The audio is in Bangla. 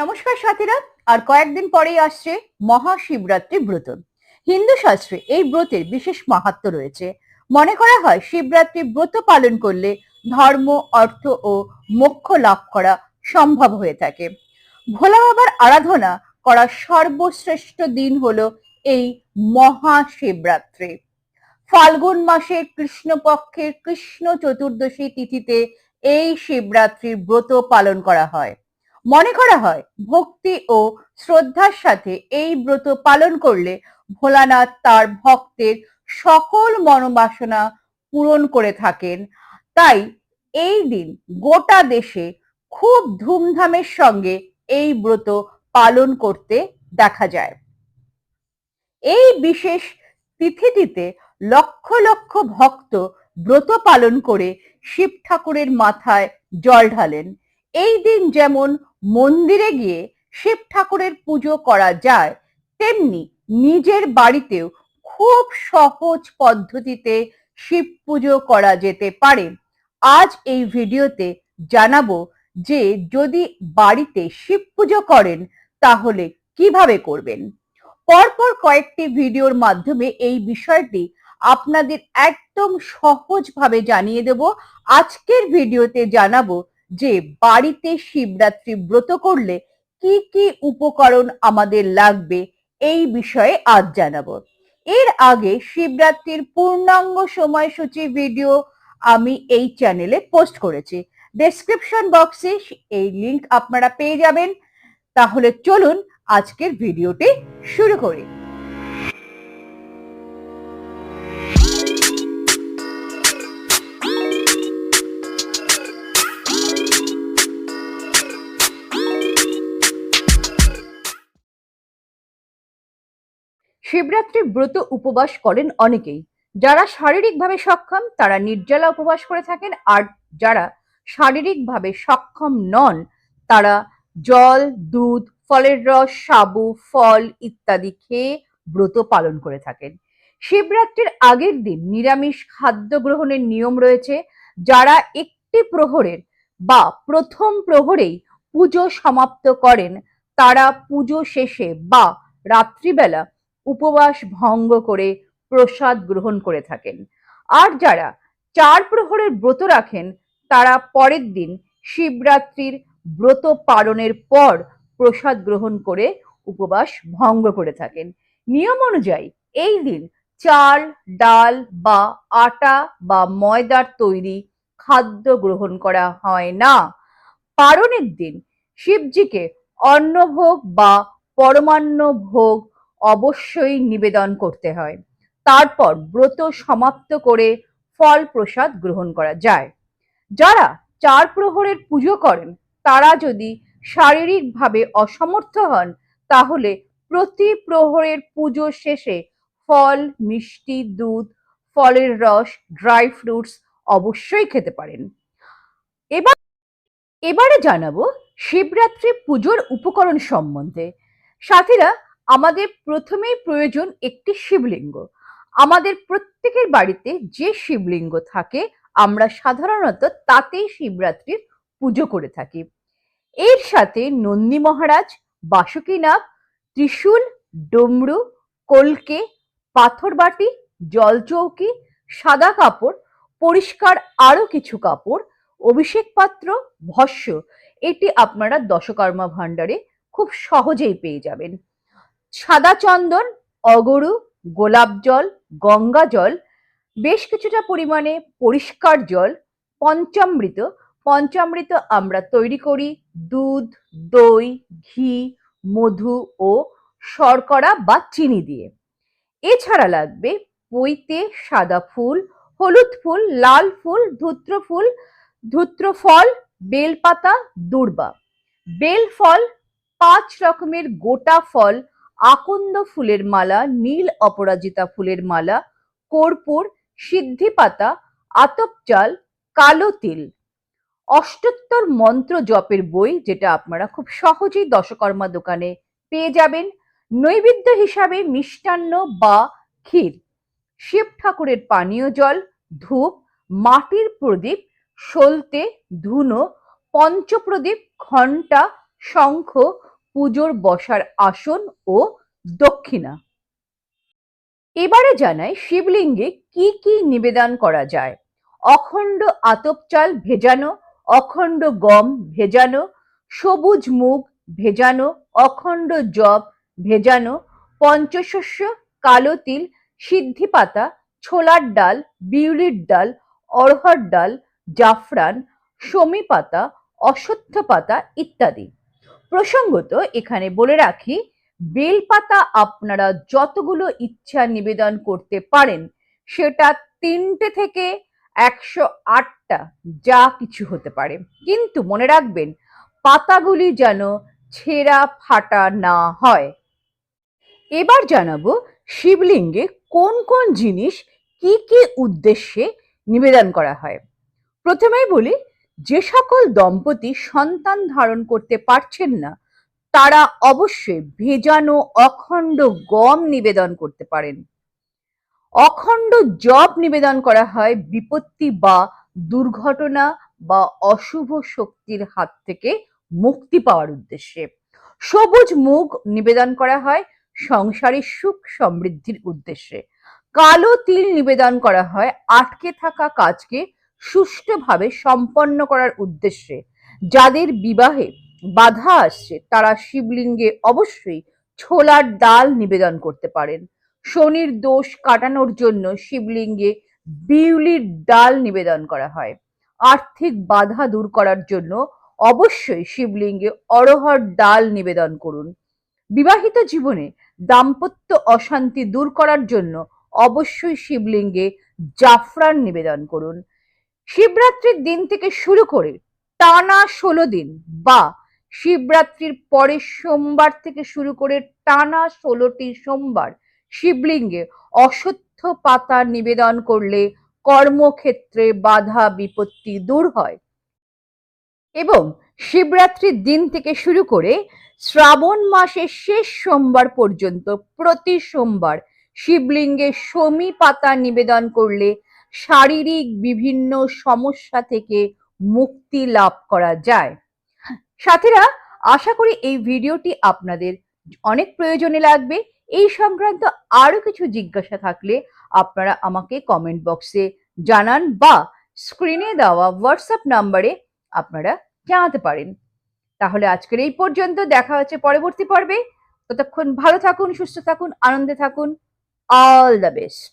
নমস্কার সাথীরা, আর কয়েকদিন পরেই আসছে মহাশিবরাত্রি ব্রত। হিন্দু শাস্ত্রে এই ব্রতের বিশেষ মাহাত্ম রয়েছে। মনে করা হয় শিবরাত্রি ব্রত পালন করলে ধর্ম, অর্থ ও মোক্ষ লাভ করা সম্ভব হয়ে থাকে। ভোলা বাবার আরাধনা করা সর্বশ্রেষ্ঠ দিন হলো এই মহাশিবরাত্রি। ফাল্গুন মাসের কৃষ্ণপক্ষের কৃষ্ণ চতুর্দশী তিথিতে এই শিবরাত্রির ব্রত পালন করা হয়। মনে করা হয় ভক্তি ও শ্রদ্ধার সাথে এই ব্রত পালন করলে ভোলানাথ তার ভক্তের সকল মনোবাসনা পূরণ করে থাকেন। তাই এই দিন গোটা দেশে খুব ধুমধামের সঙ্গে এই ব্রত পালন করতে দেখা যায়। এই বিশেষ তিথিটিতে লক্ষ লক্ষ ভক্ত ব্রত পালন করে শিব ঠাকুরের মাথায় জল ঢালেন। এই দিন যেমন মন্দিরে গিয়ে শিব ঠাকুরের পুজো করা যায়, তেমনি নিজের বাড়িতেও খুব সহজ পদ্ধতিতে শিব পুজো করা যেতে পারে। আজ এই ভিডিওতে জানাব যে যদি বাড়িতে শিব পুজো করেন তাহলে কীভাবে করবেন? পরপর কয়েকটি ভিডিওর মাধ্যমে এই বিষয়টি আপনাদের একদম সহজভাবে জানিয়ে দেব। আজকের ভিডিওতে জানাব যে বাড়িতে শিবরাত্রি ব্রত করলে কি কি উপকরণ আমাদের লাগবে, এই বিষয়ে আজ জানাব। এর আগে শিবরাত্রির পূর্ণাঙ্গ সময়সূচি ভিডিও আমি এই চ্যানেলে পোস্ট করেছি। ডেসক্রিপশন বক্সে এই লিংক আপনারা পেয়ে যাবেন। তাহলে চলুন আজকের ভিডিওটি শুরু করি। শিবরাত্রির ব্রত উপবাস করেন অনেকেই। যারা শারীরিকভাবে সক্ষম, তারা নির্জলা উপবাস করে থাকেন। আর যারা শারীরিকভাবে সক্ষম নন, তারা জল, দুধ, ফলের রস, সাবু, ফল ইত্যাদি খেয়ে ব্রত পালন করে থাকেন। শিবরাত্রির আগের দিন নিরামিষ খাদ্য গ্রহণের নিয়ম রয়েছে। যারা একটি প্রহরের বা প্রথম প্রহরেই পুজো সমাপ্ত করেন, তারা পুজো শেষে বা রাত্রিবেলা উপবাস ভঙ্গ করে প্রসাদ গ্রহণ করে থাকেন। আর যারা চার প্রহরের ব্রত রাখেন, তারা পরের দিন শিবরাত্রির ব্রত পালনের পর প্রসাদ গ্রহণ করে উপবাস ভঙ্গ করে থাকেন। নিয়ম অনুযায়ী এই দিন চাল, ডাল বা আটা বা ময়দার তৈরি খাদ্য গ্রহণ করা হয় না। পারণের দিন শিবজিকে অন্নভোগ বা পরমান্ন ভোগ অবশ্যই নিবেদন করতে হয়। তারপর ব্রত সমাপ্ত করে ফল প্রসাদ গ্রহণ করা যায়। যারা চার প্রহরের পুজো করেন, তারা যদি শারীরিকভাবে অসমর্থ হন, তাহলে প্রতি প্রহরের পুজো শেষে ফল, মিষ্টি, দুধ, ফলের রস, ড্রাই ফ্রুটস অবশ্যই খেতে পারেন। এবার, এবারে জানাব শিবরাত্রি পুজোর উপকরণ সম্বন্ধে। সাথীরা আমাদের প্রথমেই প্রয়োজন একটি শিবলিঙ্গ। আমাদের প্রত্যেকের বাড়িতে যে শিবলিঙ্গ থাকে, আমরা সাধারণত তাতেই শিবরাত্রির পুজো করে থাকি। এর সাথে নন্দী মহারাজ, বাসুকীনাথ, ত্রিশূল, ডমরু, কলকে, পাথরবাটি, জলচৌকি, সাদা কাপড়, পরিষ্কার আরও কিছু কাপড়, অভিষেক পাত্র, ভস্য, এটি আপনারা দশকর্মা ভাণ্ডারে খুব সহজেই পেয়ে যাবেন। সাদা চন্দন, অগরু, গোলাপ জল, গঙ্গা জল, বেশ কিছুটা পরিমাণে পরিষ্কার জল, পঞ্চামৃত। পঞ্চামৃত আমরা তৈরি করি দুধ, দই, ঘি, মধু ও শর্করা বা চিনি দিয়ে। এছাড়া লাগবে পৈতে সাদা ফুল, হলুদ ফুল, লাল ফুল, ধূত্র ফুল, ধূত্র ফল, বেলপাতা, দূর্বা। বেল ফল পাঁচ রকমের গোটা ফল আকন্দ ফুলের মালা, নীল অপরাজিতা ফুলের মালা, কর্পূর সিদ্ধি পাতা আতপ চাল, কালো তিল। অষ্টোত্তর মন্ত্র জপের বই যেটা আপনারা খুব সহজেই দশকর্মা দোকানে পেয়ে যাবেন। নৈবেদ্য হিসাবে মিষ্টান্ন বা ক্ষীর, শিব ঠাকুরের পানীয় জল, ধূপ, মাটির প্রদীপ, সলতে, ধুনো, পঞ্চপ্রদীপ, ঘণ্টা, শঙ্খ পুজোর বসার আসন ও দক্ষিণা। এবারে জানাই শিবলিঙ্গে কি কি নিবেদন করা যায়। অখণ্ড আতপ চাল ভেজানো, অখণ্ড গম ভেজানো, সবুজ মুগ ভেজানো, অখণ্ড জব ভেজানো, পঞ্চশস্য, কালো তিল সিদ্ধি পাতা ছোলার ডাল, বিউলির ডাল, অড়হর ডাল, জাফরান সমী পাতা অশ্বত্থ পাতা ইত্যাদি। প্রসঙ্গত এখানে বলে রাখি, বেলপাতা আপনারা যতগুলো ইচ্ছা নিবেদন করতে পারেন, সেটা তিনটে থেকে একশো আটটা যা কিছু হতে পারে। কিন্তু মনে রাখবেন, পাতাগুলি যেন ছেঁড়া ফাটা না হয়। এবার জানাব শিবলিঙ্গে কোন কোন জিনিস কি কি উদ্দেশ্যে নিবেদন করা হয়। প্রথমেই বলি যে সকল দম্পতি সন্তান ধারণ করতে পারছেন না, তারা অবশ্যই ভেজানো অখণ্ড গম নিবেদন করতে পারেন। অখণ্ড জব নিবেদন করা হয় বিপত্তি বা দুর্ঘটনা বা অশুভ শক্তির হাত থেকে মুক্তি পাওয়ার উদ্দেশ্যে। সবুজ মুখ নিবেদন করা হয় সংসারের সুখ সমৃদ্ধির উদ্দেশ্যে। কালো তিল নিবেদন করা হয় আটকে থাকা কাজকে সুষ্ঠুভাবে সম্পন্ন করার উদ্দেশ্যে যাদের বিবাহে বাধা আসছে, তারা শিবলিঙ্গে অবশ্যই ছোলার ডাল নিবেদন করতে পারেন। শনির দোষ কাটানোর জন্য শিবলিঙ্গে বিউলির ডাল নিবেদন করা হয়। আর্থিক বাধা দূর করার জন্য অবশ্যই শিবলিঙ্গে অরহর ডাল নিবেদন করুন। বিবাহিত জীবনে দাম্পত্য অশান্তি দূর করার জন্য অবশ্যই শিবলিঙ্গে জাফরান নিবেদন করুন। শিবরাত্রির দিন থেকে শুরু করে টানা ষোলো দিন বা শিবরাত্রির পরের সোমবার থেকে শুরু করে টানা ষোলোটি সোমবার শিবলিঙ্গে অশ্বত্থ পাতা নিবেদন করলে কর্মক্ষেত্রে বাধা বিপত্তি দূর হয়। এবং শিবরাত্রির দিন থেকে শুরু করে শ্রাবণ মাসের শেষ সোমবার পর্যন্ত প্রতি সোমবার শিবলিঙ্গে সমী পাতা নিবেদন করলে শারীরিক বিভিন্ন সমস্যা থেকে মুক্তি লাভ করা যায়। সাথীরা, আশা করি এই ভিডিওটি আপনাদের অনেক প্রয়োজনে লাগবে। এই সংক্রান্ত আরও কিছু জিজ্ঞাসা থাকলে আপনারা আমাকে কমেন্ট বক্সে জানান বা স্ক্রিনে দেওয়া হোয়াটসঅ্যাপ নাম্বারে আপনারা জানাতে পারেন। তাহলে আজকের এই পর্যন্ত দেখা হচ্ছে পরবর্তী পর্বে। ততক্ষণ ভালো থাকুন, সুস্থ থাকুন, আনন্দে থাকুন। All the best